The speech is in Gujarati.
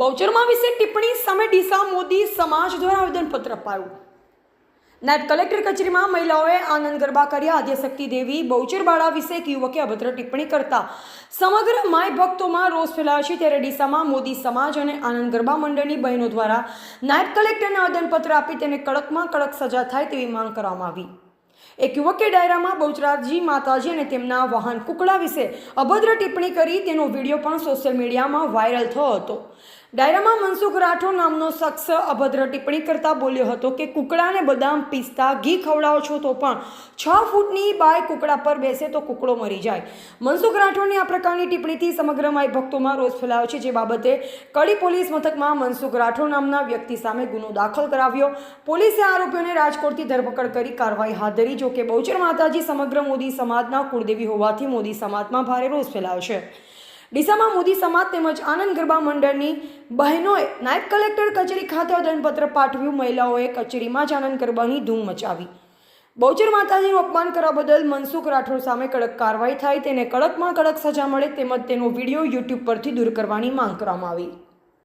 બહુચરમાં વિશે ટિપ્પણી સામે ડીસા મોદી સમાજ દ્વારા આવેદનપત્ર અપાયું. નાયબ કલેક્ટર કચેરીમાં મહિલાઓએ આનંદ ગરબા કર્યા. આદ્યશક્તિ દેવી બહુચરબાળા વિશે એક યુવકે અભદ્ર ટિપ્પણી કરતા. સમગ્ર માય ભક્તોમાં રોષ ફેલાયો છે ત્યારે ડીસામાં મોદી સમાજ અને આનંદ ગરબા મંડળની બહેનો દ્વારા નાયબ કલેક્ટરને આવેદનપત્ર આપી તેને કડકમાં કડક સજા થાય તેવી માંગ કરવામાં આવી. એક યુવકે ડાયરામાં બહુચરાજી માતાજી અને તેમના વાહન કુકડા વિશે અભદ્ર ટિપ્પણી કરી. તેનો વીડિયો પણ સોશિયલ મીડિયામાં વાયરલ થયો હતો. ડાયરામાં મનસુખ રાઠોડ નામનો શખ્સ અભદ્ર ટિપ્પણી કરતા બોલ્યો હતો કે, કુકડાને બદામ, પિસ્તા, ઘી ખવડાવો છો તો પણ છ ફૂટની બાય કુકડા પર બેસે તો કુકડો મરી જાય. મનસુખ રાઠોડની આ પ્રકારની ટિપ્પણીથી સમગ્ર માય ભક્તોમાં રોષ ફેલાયો છે, જે બાબતે કડી પોલીસ મથકમાં મનસુખ રાઠોડ નામના વ્યક્તિ સામે ગુનો દાખલ કરાવ્યો. પોલીસે આરોપીઓને રાજકોટથી ધરપકડ કરી કાર્યવાહી હાથ ધરી જોકે બહુચર માતાજી સમગ્ર મોદી સમાજના કુળદેવી હોવાથી મોદી સમાજમાં ભારે રોષ ફેલાયો છે. ડીસામાં મોદી સમાજ તેમજ આનંદ ગરબા મંડળની બહેનોએ નાયબ કલેક્ટર કચેરી ખાતે આવેદનપત્ર પાઠવ્યું. મહિલાઓએ કચેરીમાં જ આનંદ ગરબાની ધૂમ મચાવી. બહુચર માતાજીનું અપમાન કરવા બદલ મનસુખ રાઠોડ સામે કડક કાર્યવાહી થાય. તેને કડકમાં કડક સજા મળે તેમજ તેનો વીડિયો યુટ્યુબ પરથી દૂર કરવાની માંગ કરવામાં આવી.